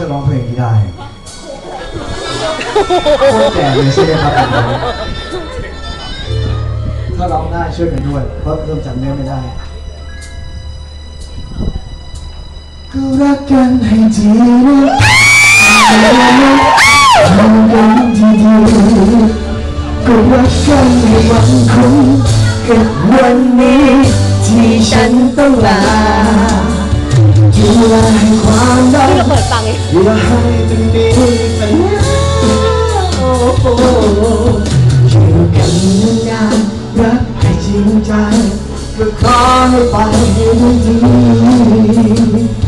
จะร้องเพลงนี้ได้คตรแก่เลยใช่ไหมครับถ้าร้องได้ช่วยกันด้วย เพราะเริ่มจำเนื้อไม่ได้ ก็รักกันให้ดีนะทำกันดีดีก็รักกันให้มันคุ้มกับวันนี้ที่ฉันต้องลา ดูแลให้ความรักเปิดฟังเองอย่าให้เป็นดีไปโอ้โหอยู่กันนานๆรักให้จริงใจก็ขอให้ไปด้วยดี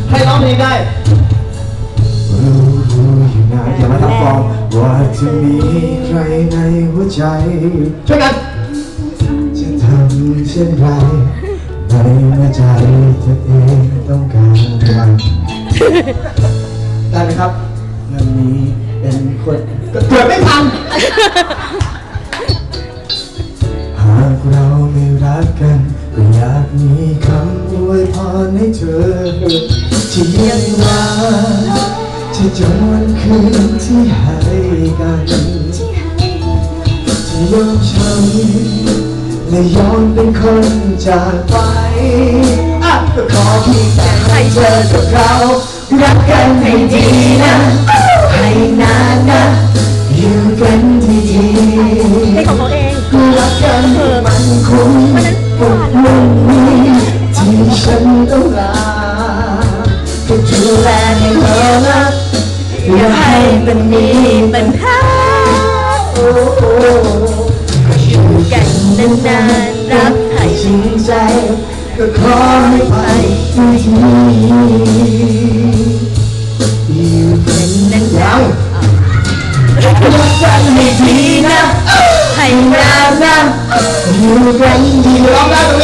ให้ร้องเพลงได้รู้รู้อยู่นะอย่ามาทำฟองว่าจะมีใครในหัวใจ ช่วยกันจะทำเช่นไรในเมื่อใจเธอเองต้องการมัน ได้ไหมครับเรื่องนี้เป็นคนเกิดไม่ทันหากเราไม่รักกันก็อยากมีคำอวยพรให้เธอที่ยังรักที่จนวันคืนที่ให้กันที่ยอมช้ำและยอมเป็นคนจากไป ขอเพียงแต่ให้เธอกับเขารักกันให้ดีนะ ให้นานนะอยู่กันดีๆเพลงของเขาเองรักกันให้มันคุ้มกับวันนี้ที่ฉันต้องลาก็ดูแลให้เธอนะอย่าให้มันมีปัญหาโอ้โหก็อยู่กันนานๆรักให้จริงใจ ก็ขอให้ไปด้วยดีอยู่กันนานๆรักกันให้ดีนะให้นานนะอยู่กันดีร้องได้ตรงนี้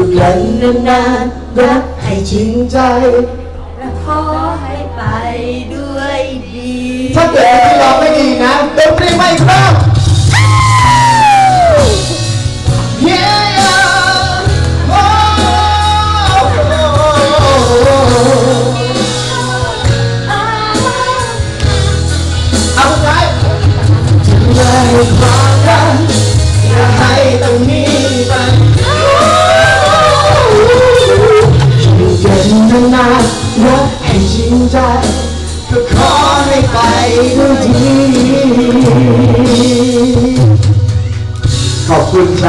อยู่กันนานๆรักให้จริงใจและขอให้ไปด้วยดี ถ้าเกิดที่ร้องไม่ดีนะดนตรีไม่ครบ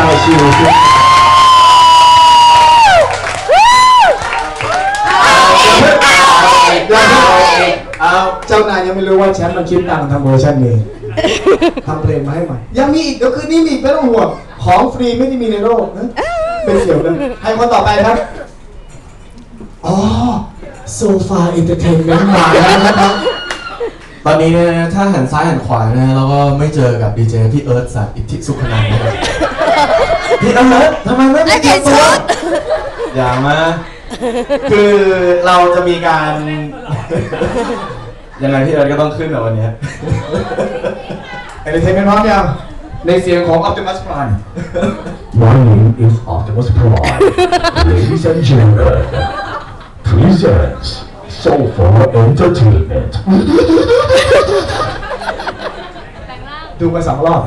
อบคุณชาวชิวเอาเจ้านายยังไม่รู้ว่าแชมป์มันคิดตังค์ทำเวอร์ชันนี้ทำเพลงมาให้ใหม่ ยังมีอีกเดี๋ยวคืนนี้มีอีกไม่ต้องห่วงของฟรีไม่ได้มีในโลกนะเป็นเสี่ยวเลยให้คนต่อไปครับ อ๋อโซฟาเอนเตอร์เทนเมนต์มาแล้วนะครับตอนนี้เนี่ยถ้าหันซ้ายหันขวานะเราก็ไม่เจอกับดีเจพี่เอิร์ธสัตว์อิทธิสุขนันนะครับ พี่เอิร์ธทำไมไม่ไปเก็บตัวอย่ามาคือเราจะมีการยังไงพี่เอิร์ธก็ต้องขึ้นแบบวันเนี้ยเอนเตอร์เทนเมนต์พร้อมยังในเสียงของ Optimus Prime My name is Optimus Prime. Ladies and gentlemen, presents Sofa Entertainment. ดูมาสองรอบ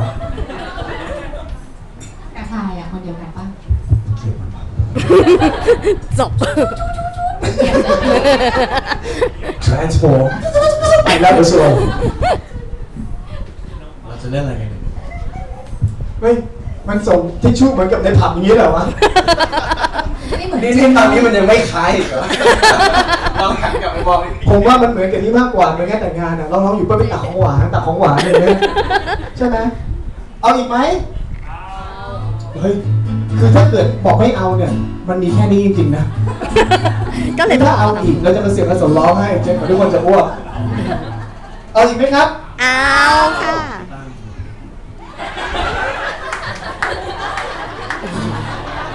กระชายอะคนเดียวกันปะ เกลียดมัน จบ Transform I love the show เราจะเล่นอะไรกันเฮ้ย มันส่งทิชชู่เหมือนกับในผับอย่างนี้เหรอวะนี่เหมือนนี่นี่ตอนนี้มันยังไม่คล้ายอีกเหรอลองหันกลับไปมองอีกทีผมว่ามันเหมือนกับนี้มากกว่าเหมือนงานแต่งงานอะเราร้องอยู่เพื่อไปตักของหวานตักของหวานเลยนะใช่ไหมเอาอีกไหมเฮ้ย คือถ้าเกิดบอกไม่เอาเนี่ย มันมีแค่นี้จริงๆนะก็เลยถ้าเอาอีกเราจะมาเสียบผสมร้องให้เจ๊ขอทุกคนจะอ้วกเอาอีกไหมครับ เอาค่ะ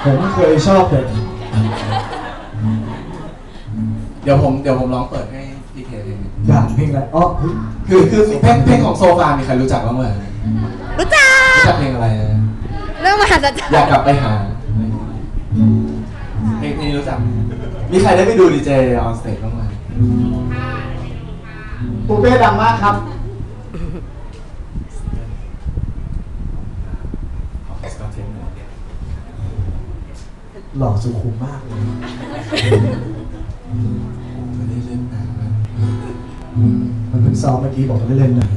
ผมเคยชอบเลยเดี๋ยวผมเดี๋ยวผมร้องเปิดให้พี่เคดูอยากเพลงอะไรอ๋อคือคือเพลงเพลงของโซฟามีใครรู้จักบ้างไหมรู้จักรู้จักเพลงอะไร มหัศจรรอยากย์กลับไปหาเพลงเพลงนี้รู้จัก มีใครได้ไปดูดีเจออนสเตจบ้างไหมปูเป้ดังมากครับ ขอสกอตเทนหน่อยหล่อสุขุมมากเลยไม่ได้เล่นนานมากมันเพิ่งซ้อมเมื่อกี้บอกเล่นๆนะ